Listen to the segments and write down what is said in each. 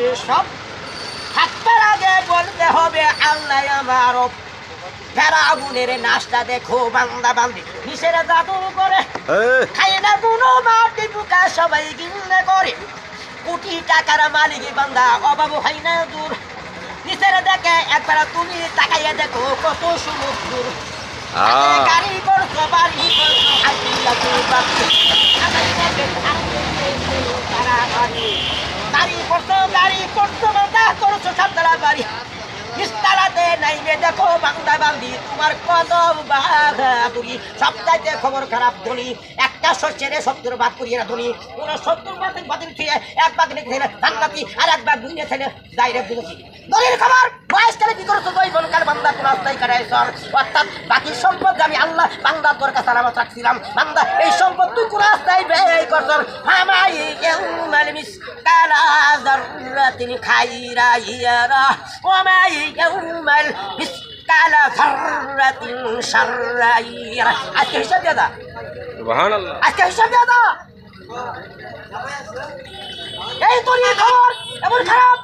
হবে সব থাকবার আগে বলতে হবে আল্লাহ আমার। ভেড়া আগুনের নাচটা দেখো বান্দা বান্দি। নিচের জাদু করে খাই না কোনো মাটি পোকা সবাই গিন্নে করে। কোটি টাকার মালিক বান্দা অভাব হয় না দূর। নিচের দেখে একবার তুমি তাকাইয়া দেখো কত সমুদ্র। গাড়ি করছ বাড়ি করছ তারা গাড়ি করছ গাড়ি করছ বান্দা করছ সাতলা খবর খারাপ ধনী, একটা শস্যের সত্তর ভাগ করিয়ে ধনি। কোন সত্তর ভাগ বাতিল খেয়ে এক ভাগ আর এক ভাগ ছেলে ডাইরেক্ট দলিল খবর বয়সকালে কি করছ দুই বনকার বান্দা কোন আস্তাই কাটাই সর অর্থাৎ বাকি সম্পদ আমি আল্লাহ বান্দার তোর কাছে সালামত রাখছিলাম। বান্দা এই সম্পদ তুই কোন আস্তাই ব্যয় করছর হামাই ইয়াউমাল মিসকালা যাররাতিন খাইরা ইয়ারা ওমাই ইয়াউমাল মিসকালা যাররাতিন শাররা ইয়ারা আজকে হিসাব দিয়ে দা সুবহানাল্লাহ। আজকে হিসাব দিয়ে দা এই তোর খবর এমন খারাপ?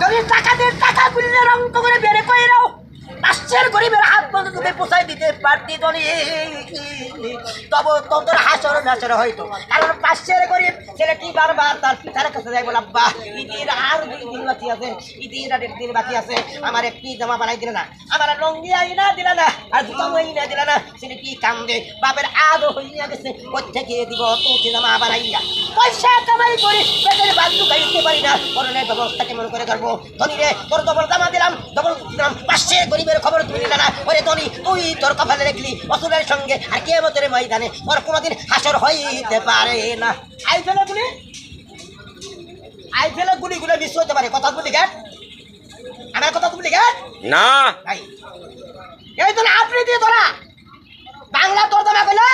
যদি টাকা দিয়ে টাকা করে বেড়ে কই রাও পাশের গরিবের হাত বন্ধ তুমি পোষাই দিতে পারতি তনি তব তোর হাসর নাচর হয়তো কারণ পাশের গরিব ছেলেটি বারবার তার পিতার কাছে যাই বলে, আব্বা, ঈদের আর দুই দিন বাকি আছে, ঈদের আর দিন বাকি আছে। আমার একটি জামা বানাই দিলে না, আমার লঙ্গি আইনা দিলে না, আর জুতা আইনা দিলে না। ছেলেটি কান্দে? বাপের আদো হইয়া গেছে কোথেকে দিব তোকে জামা বানাইয়া? পয়সা কামাই করি পেটের বাজু খাইতে পারি না। করণের ব্যবস্থা কেমন করে করব? ধনী রে তোর ডবল জামা দিলাম ডবল দিলাম। পাশে গরিবের খবর তুমি নিলে না। ওরে ধনী তুই তোর কপালে রেখলি অসুরের সঙ্গে আর কে মতের ময়দানে ওর কোনোদিন হাসর হইতে পারে না। আই ফেলে গুলি। আই ফেলে গুলি গুলো মিস হতে পারে। কথা বলি গেট আমার কথা তুমি গেট না। ভাই এই তো আপনি দিয়ে তোরা বাংলা তোর দামা কইলে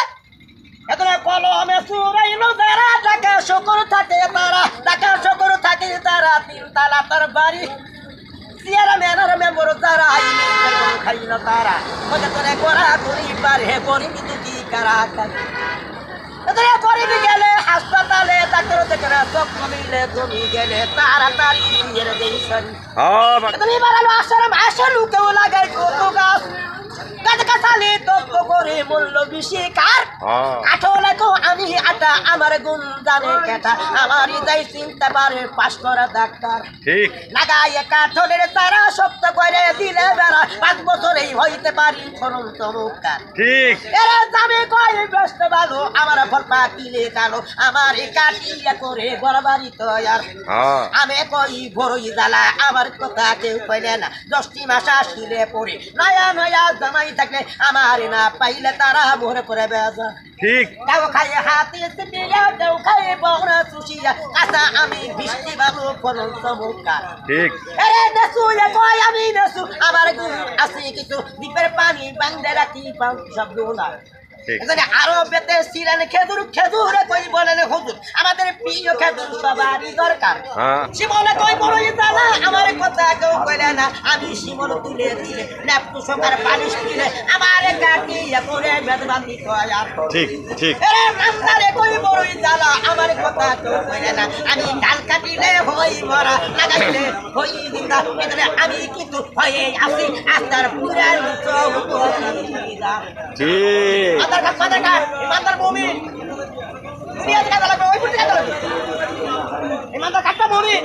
এতনা কলমে সুরাইলো যারা টাকা শকর থাকে তারা টাকা শকর থাকে তারা তিন তালা তার বাড়ি। খাইল তারা মজা করে করা করি পারে করিবি তুই কি কারা এতরে করিবি গেলে হাসপাতালে ডাক্তার দেখে চোখ কমিলে তুমি গেলে তাড়াতাড়ি বিয়ের দেইছেন হ্যাঁ তুমি বানালো আসারাম আসলু কেউ লাগাই কত গাছ। করে মূল্য বেশি কার? হ্যাঁ। আমি আটা আমার গুণ জানে কেটা আমার চিনতে পারে পাশ করা ডাক্তার। ঠিক। কাঠলের তারা শক্ত করে দিলে বেড়া পাঁচ বছরেই হইতে পারি ফলন চমৎকার। ঠিক। এরা কয় ব্যস্ত ভালো আমার ফলপা কিলে কালো আমার কাটিয়া করে তৈয়ার। হ্যাঁ। আমি কই বড়ই জ্বালা আমার কথা কেউ কইলে না দশটি মাস আসিলে পরে নয়া নয়া জামাই থাকলে আমার না পাইলে তারা পরে বেজা। ঠিক। খাই হাতে খাই বড় কাঁচা আমি বৃষ্টি বাবু ফলন চমৎকার ঠিক। আরে নেসু এ কই আমি নেসু আমার গুণ আছে কিছু? দ্বীপের পানি বাংলা রাখি পাও শব্দ না আরও বেতে সিরানে খেজুর খেজুরে কই বলেন হুজুর? আমাদের প্রিয় খেজুর সবারই দরকার। হ্যাঁ। শিমলে কই কথা কেউ কইলে না আমি শিমল তুলে দিলে ন্যাপটু সবার বালিশ দিলে আমার কাটিয়া করে বেদবান্দি ঠিক ঠিক। এরে রাস্তারে কই বড়ই জ্বালা আমার কথা কেউ কইলে না। আমি ডাল কাটিলে হই মরা লাগাইলে হই দিদা। এখানে আমি কিন্তু হয়ে আসি আস্তার পুরার চৌকিদা ঠিক। মাদার কাট মাদার কাট ইমানদার মুমিন দুনিয়া থেকে লাগবে ওই পুরো লাগবে ইমানদার কাটটা মুমিন